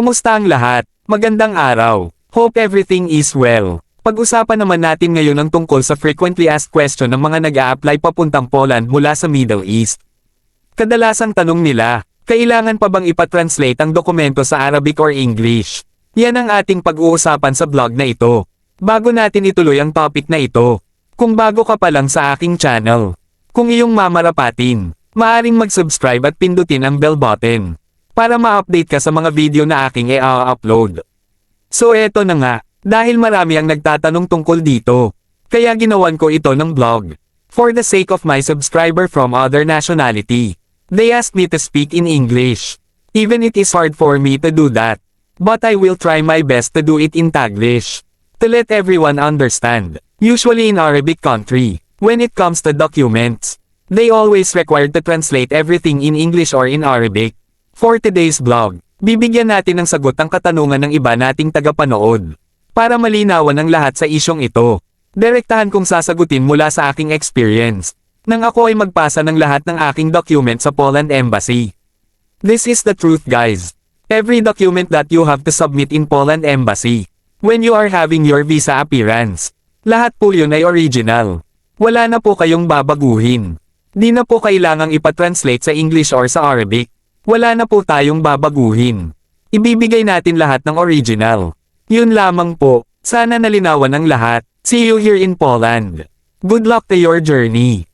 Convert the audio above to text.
Kumusta ang lahat? Magandang araw. Hope everything is well. Pag-usapan naman natin ngayon ang tungkol sa frequently asked question ng mga nag apply papuntang Poland mula sa Middle East. Kadalasang tanong nila, kailangan pa bang ipatranslate ang dokumento sa Arabic or English? Yan ang ating pag-uusapan sa vlog na ito. Bago natin ituloy ang topic na ito, kung bago ka pa lang sa aking channel, kung iyong mamarapatin, maaring mag-subscribe at pindutin ang bell button para ma-update ka sa mga video na aking i-upload. So eto na nga, dahil marami ang nagtatanong tungkol dito, kaya ginawan ko ito ng vlog. For the sake of my subscriber from other nationality, they asked me to speak in English. Even it is hard for me to do that. But I will try my best to do it in Taglish. To let everyone understand. Usually in Arabic country, when it comes to documents, they always required to translate everything in English or in Arabic. For today's vlog, bibigyan natin ng sagot ang katanungan ng iba nating tagapanood. Para malinawan ang lahat sa isyong ito, direktahan kong sasagutin mula sa aking experience. Nang ako ay magpasa ng lahat ng aking document sa Poland Embassy. This is the truth guys. Every document that you have to submit in Poland Embassy, when you are having your visa appearance, lahat po yun ay original. Wala na po kayong babaguhin. Di na po kailangang ipatranslate sa English or sa Arabic. Wala na po tayong babaguhin. Ibibigay natin lahat ng original. Yun lamang po, sana nalinawan ang lahat. See you here in Poland. Good luck to your journey.